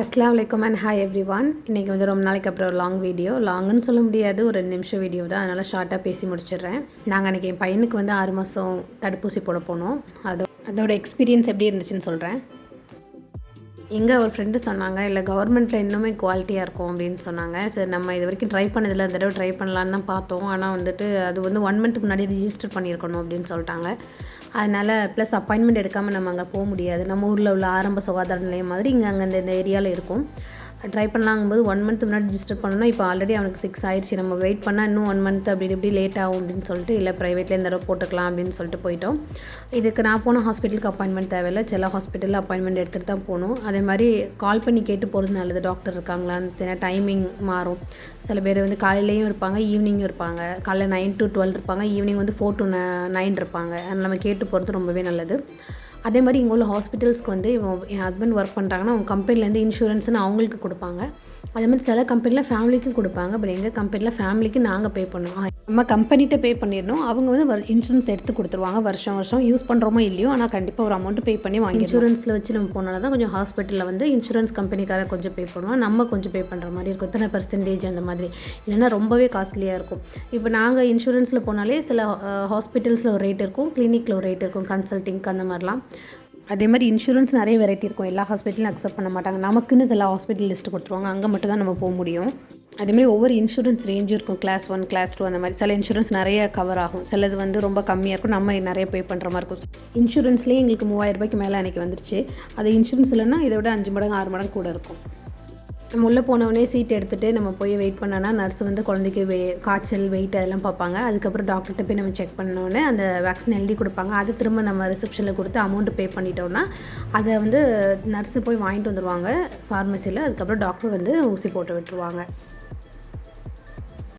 அஸ்லாம் வலைக்கம் and hi every one இன்றைக்கி வந்து ரொம்ப நாளைக்கு அப்புறம் ஒரு லாங் வீடியோ லாங்குன்னு சொல்ல முடியாது ஒரு ரெண்டு நிமிஷம் வீடியோ தான். அதனால் ஷார்ட்டாக பேசி முடிச்சிடுறேன். நாங்கள் அன்றைக்கி என் பையனுக்கு வந்து ஆறு மாதம் தடுப்பூசி போட போனோம். அதோ அதோட எக்ஸ்பீரியன்ஸ் எப்படி இருந்துச்சுன்னு சொல்கிறேன் எங்கே ஒரு ஃப்ரெண்டு சொன்னாங்க இல்லை கவர்மெண்ட்டில் இன்னுமே குவாலிட்டியாக இருக்கும் அப்படின்னு சொன்னாங்க. சரி நம்ம இது வரைக்கும் ட்ரை பண்ணதில்லை. இந்த தடவை ட்ரை பண்ணலான்னு தான் பார்த்தோம். ஆனால் வந்துட்டு அது வந்து ஒன் மந்த்துக்கு முன்னாடி ரிஜிஸ்டர் பண்ணியிருக்கணும் அப்படின்னு சொல்லிட்டாங்க. அதனால் ப்ளஸ் அப்பாயின்மெண்ட் எடுக்காமல் நம்ம அங்கே போக முடியாது. நம்ம ஊரில் உள்ள ஆரம்ப சுகாதார நிலையம் மாதிரி இங்கே அங்கே இந்த ஏரியாவில் இருக்கும். ட்ரை பண்ணலாங்கும்போது ஒன் மந்த் முன்னாடி ரிஜிஸ்டர் பண்ணோன்னா இப்போ ஆல்ரெடி அவனுக்கு சிக்ஸ் ஆயிடுச்சு. நம்ம வெயிட் பண்ணால் இன்னும் ஒன் மந்த் அப்படி இப்படி லேட் ஆகும் அப்படின்னு சொல்லிட்டு இல்லை ப்ரைவேட்டில் இந்த தடவை போட்டுக்கலாம் அப்படின்னு சொல்லிட்டு போயிட்டோம். இதுக்கு நான் போன ஹாஸ்பிட்டலுக்கு அப்பாயின்மெண்ட் தேவையில்லை. சில ஹாஸ்பிட்டலில் அப்பாயின்மெண்ட் எடுத்துகிட்டு தான் போகணும். அதே மாதிரி கால் பண்ணி கேட்டு போகிறது நல்லது. டாக்டர் இருக்காங்களான்னு சில டைமிங் மாறும். சில பேர் வந்து காலையிலையும் இருப்பாங்க ஈவினிங்கும் இருப்பாங்க. காலையில் நைன் டு டுவெல் இருப்பாங்க ஈவினிங் வந்து ஃபோர் டு நைன் இருப்பாங்க. அதனால் நம்ம கேட்டு போகிறது ரொம்பவே நல்லது. அதே மாதிரி இங்கே உள்ள ஹாஸ்பிட்டல்ஸ்க்கு வந்து இவன் என் ஹஸ்பண்ட் ஒர்க் பண்ணுறாங்கன்னா அவங்க கம்பெனிலேருந்து இன்சூரன்ஸ்னு அவங்களுக்கு கொடுப்பாங்க. அதே மாதிரி சில கம்பெனியில் ஃபேமிலிக்கும் கொடுப்பாங்க. பட் எங்கள் கம்பெனியில் ஃபேமிலிக்கு நாங்கள் பே பண்ணுவோம். நம்ம கம்பெனிகிட்ட பே பண்ணிடணும். அவங்க வந்து இன்சூரன்ஸ் எடுத்து கொடுத்துருவாங்க. வருஷம் வருஷம் யூஸ் பண்ணுறோமோ இல்லையோ ஆனால் கண்டிப்பாக ஒரு அமௌண்ட் பே பண்ணி வாங்கி இன்சூரன்ஸில் வச்சு நம்ம போனால தான் கொஞ்சம் ஹாஸ்பிட்டலில் வந்து இன்சூரன்ஸ் கம்பெனிக்கார கொஞ்சம் பே பண்ணுவோம் நம்ம கொஞ்சம் பே பண்ணுற மாதிரி இருக்கும். இத்தனை பர்சன்டேஜ் அந்த மாதிரி. இல்லைன்னா ரொம்பவே காஸ்ட்லியாக இருக்கும். இப்போ நாங்கள் இன்சூரன்ஸில் போனாலே சில ஹாஸ்பிட்டல்ஸில் ஒரு ரேட் இருக்கும். கிளினிக்கில் ஒரு ரேட் இருக்கும். கன்சல்ட்டிங்க்கு அந்த மாதிரிலாம். அதே மாதிரி இன்சூரன்ஸ் நிறைய வெரைட்டி இருக்கும். எல்லா ஹாஸ்பிட்டலும் அக்செப்ட் பண்ண மாட்டாங்க. நமக்குன்னு சில ஹாஸ்பிட்டல் லிஸ்ட் கொடுத்துருவாங்க. அங்கே மட்டும் தான் நம்ம போக முடியும். அதேமாதிரி ஒவ்வொரு இன்சூரன்ஸ் ரேஞ்சும் இருக்கும். கிளாஸ் ஒன் கிளாஸ் டூ அந்த மாதிரி. சில இன்சூரன்ஸ் நிறைய கவர் ஆகும். சிலது வந்து ரொம்ப கம்மியாக இருக்கும். நம்ம நிறைய பே பண்ணுற மாதிரி இருக்கும். இன்சூரன்ஸ்லேயே எங்களுக்கு மூவாயிரம் ரூபாய்க்கு மேலே அன்றைக்கி வந்துருச்சு. அது இன்சூரன்ஸ் இல்லைன்னா இதை விட அஞ்சு மடங்கு ஆறு மடங்கு கூட இருக்கும். நம்ம உள்ளே போனவொடனே சீட் எடுத்துகிட்டு நம்ம போய் வெயிட் பண்ணோன்னா நர்ஸ் வந்து குழந்தைக்கு வெ காய்ச்சல் வெயிட் அதெல்லாம் பார்ப்பாங்க. அதுக்கப்புறம் டாக்டர்கிட்ட போய் நம்ம செக் பண்ணோடனே அந்த வேக்சின் எழுதி கொடுப்பாங்க. அது திரும்ப நம்ம ரிசப்ஷனில் கொடுத்து அமௌண்ட்டு பே பண்ணிட்டோம்னா அதை வந்து நர்ஸு போய் வாங்கிட்டு வந்துடுவாங்க ஃபார்மசியில் அதுக்கப்புறம் டாக்டர் வந்து ஊசி போட்டு விட்டுருவாங்க.